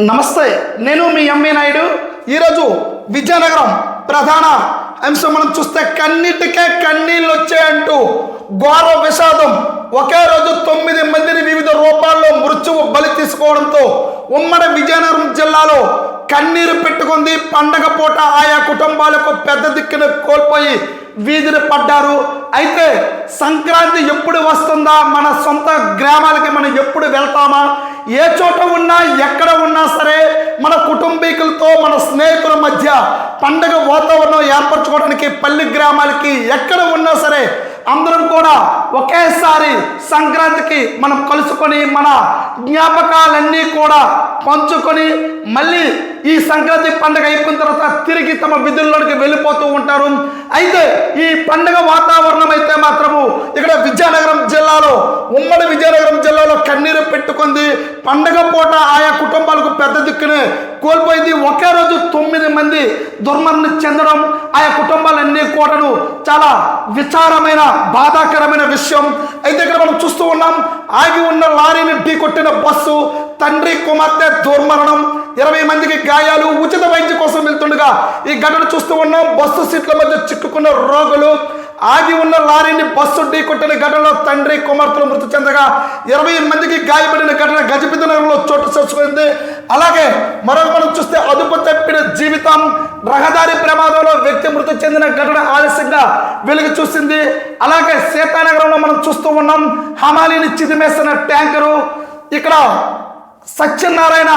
నమస్తే నేను మీ ఎంవి నాయుడు. ఈరోజు విజయనగరం ప్రధాన అంశం మనం చూస్తే కన్నిటికే కన్నీళ్ళు వచ్చాయంటూ ఘోర విషాదం. ఒకే రోజు తొమ్మిది మందిని వివిధ రూపాల్లో మృత్యువు బలి తీసుకోవడంతో ఉమ్మడి విజయనగరం జిల్లాలో కన్నీరు పెట్టుకుంది పండగ పూట ఆయా కుటుంబాలకు పెద్ద దిక్కును కోల్పోయి వీధిని పడ్డారు. అయితే సంక్రాంతి ఎప్పుడు వస్తుందా? మన సొంత గ్రామాలకి మనం ఎప్పుడు వెళ్తామా? ఏ చోట ఉన్నా ఎక్కడ ఉన్నా సరే మన కుటుంబీకులతో మన స్నేహితుల మధ్య పండగ వాతావరణం ఏర్పరచుకోవడానికి పల్లి గ్రామాలకి ఎక్కడ ఉన్నా సరే అందరం కూడా ఒకేసారి సంక్రాంతికి మనం కలుసుకొని మన జ్ఞాపకాలన్నీ కూడా పంచుకొని మళ్ళీ ఈ సంక్రాంతి పండుగ అయిపోయిన తర్వాత తిరిగి తమ విధుల్లోకి వెళ్ళిపోతూ ఉంటారు. అయితే ఈ పండుగ వాతావరణం అయితే మాత్రము ఇక్కడ విజయనగరం జిల్లాలో ఉమ్మడి విజయనగరం జిల్లాలో కన్నీరు పెట్టుకుంది. పండగ పూట ఆయా కుటుంబాలకు పెద్ద దిక్కుని కోల్పోయింది. ఒకే తొమ్మిది మంది దుర్మరణి చెందడం ఆయా కుటుంబాలన్నీ కూడాను చాలా విచారమైన బాధాకరమైన విషయం. అయితే ఇక్కడ మనం చూస్తూ ఉన్నాం ఆగి ఉన్న లారీని ఢీ కొట్టిన బస్సు తండ్రి కుమార్తె దుర్మరణం. ఇరవై మందికి గాయాలు ఉచిత వైద్యం కోసం వెళ్తుండగా ఈ ఘటన చూస్తూ ఉన్నాం బస్సు సీట్ల మధ్య చిక్కుకున్న రోగులు. ఆగి ఉన్న లారీని బస్సు ఢీ కొట్టిన ఘటనలో తండ్రి కుమార్తెలు మృతి చెందగా ఇరవై మందికి గాయపడిన ఘటన గజపతి నగరంలో చోటు చేసుకుంది. అలాగే మరొక మనం జీవితం రహదారి ప్రమాదంలో వ్యక్తి మృతి చెందిన ఘటన ఆలస్యంగా వెలుగు చూసింది. అలాగే సీతానగరంలో మనం చూస్తూ ఉన్నాం హమాలీని చిదిమేసిన ట్యాంకరు. ఇక్కడ సత్యనారాయణ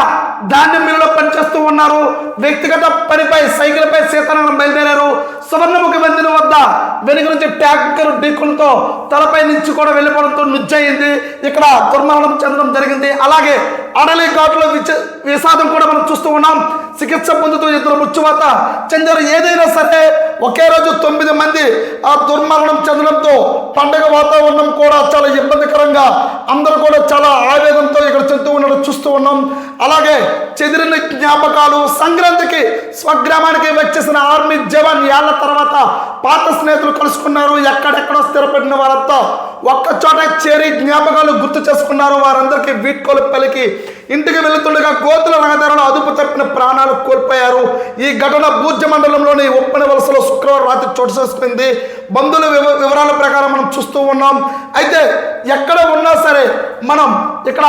ధాన్యం మిల్లులో పనిచేస్తూ ఉన్నారు. వ్యక్తిగత పనిపై సైకిల్పై సీతారామం బయలుదేరారు. సువర్ణముఖి మందిరం వద్ద వెనుక నుంచి ట్యాంకర్ డిక్కులతో తలపై నుంచి కూడా వెళ్ళిపోవడంతో నుజ్జయింది. ఇక్కడ దుర్మరణం చెందడం జరిగింది. అలాగే అడలి ఘాట్లో విచ విషాదం కూడా మనం చూస్తూ ఉన్నాం. చికిత్స పొందుతూ ఇద్దరు మృత్యువాత చెందారు. ఏదైనా సరే ఒకే రోజు తొమ్మిది మంది ఆ దుర్మరణం చెందడంతో పండగ వాతావరణం కూడా చాలా ఇబ్బందికరంగా అందరూ కూడా చాలా ఆవేదంతో ఇక్కడ చెందుతూ ఉండడం చూస్తూ ఉన్నాం. అలాగే చెదిరిన జ్ఞాపకాలు సంక్రాంతికి స్వగ్రామానికి వచ్చేసిన ఆర్మీ జవాన్ ఏళ్ళ తర్వాత పాత స్నేహితులు కలుసుకున్నారు. ఎక్కడెక్కడో స్థిరపడిన వారంతా ఒక్క చోట చేరి జ్ఞాపకాలు గుర్తు చేసుకున్నారు. వారందరికీ వీడ్కోలు పలికి ఇంటికి వెళుతుండగా గోతుల రహదారిలో అదుపు తప్పిన ప్రాణాలు కోల్పోయారు. ఈ ఘటన భూజ్య మండలంలోని ఉప్పని వలసలో శుక్రవారం రాత్రి చోటు చేసుకుంది. బంధువుల వివ వివరాల ప్రకారం మనం చూస్తూ ఉన్నాం. అయితే ఎక్కడ ఉన్నా సరే మనం ఇక్కడ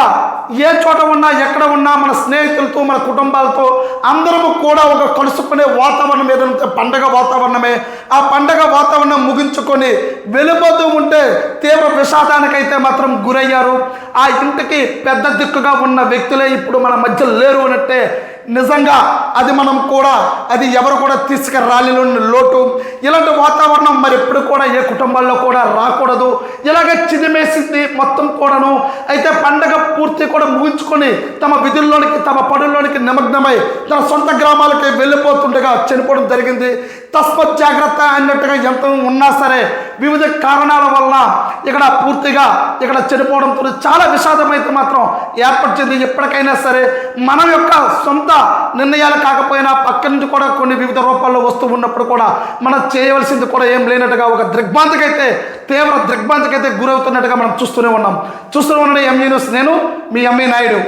ఏ చోట ఉన్నా ఎక్కడ ఉన్నా మన స్నేహితులతో మన కుటుంబాలతో అందరము కూడా ఒక కలుసుకునే వాతావరణం ఏదంటే పండగ వాతావరణమే ఆ పండగ వాతావరణం ముగించుకొని వెళ్ళిపోతూ ఉంటే తీవ్ర విషాదానికైతే మాత్రం గురయ్యారు. ఆ ఇంటికి పెద్ద దిక్కుగా ఉన్న వ్యక్తులే ఇప్పుడు మన మధ్య లేరు అన్నట్టే నిజంగా అది మనం కూడా అది ఎవరు కూడా తీసుకురాలేని లోటు. ఇలాంటి వాతావరణం మరి ఎప్పుడు కూడా ఏ కుటుంబాల్లో కూడా రాకూడదు. ఇలాగే చిదిమేసింది మొత్తం కూడాను. అయితే పండగ పూర్తి కూడా ముగించుకొని తమ విధుల్లోనికి తమ పనుల్లోనికి నిమగ్నమై తన సొంత గ్రామాలకి వెళ్ళిపోతుండగా చనిపోవడం జరిగింది. తస్మత్ జాగ్రత్త అన్నట్టుగా ఎంత ఉన్నా సరే వివిధ కారణాల వల్ల ఇక్కడ పూర్తిగా ఇక్కడ చనిపోవడంతో చాలా విషాదం అయితే మాత్రం ఏర్పరిచింది ఎప్పటికైనా సరే మన యొక్క సొంత నిర్ణయాలు కాకపోయినా పక్క నుంచి కూడా కొన్ని వివిధ రూపాల్లో వస్తూ ఉన్నప్పుడు కూడా మనం చేయవలసింది కూడా ఏం లేనట్టుగా ఒక దిగ్భ్రాంతికైతే తీవ్ర దిగ్భ్రాంతికైతే గురవుతున్నట్టుగా మనం చూస్తూనే ఉన్నాం. చూస్తూనే ఉన్న ఎంఈ న్యూస్ నేను మీ ఎంఈ నాయుడు.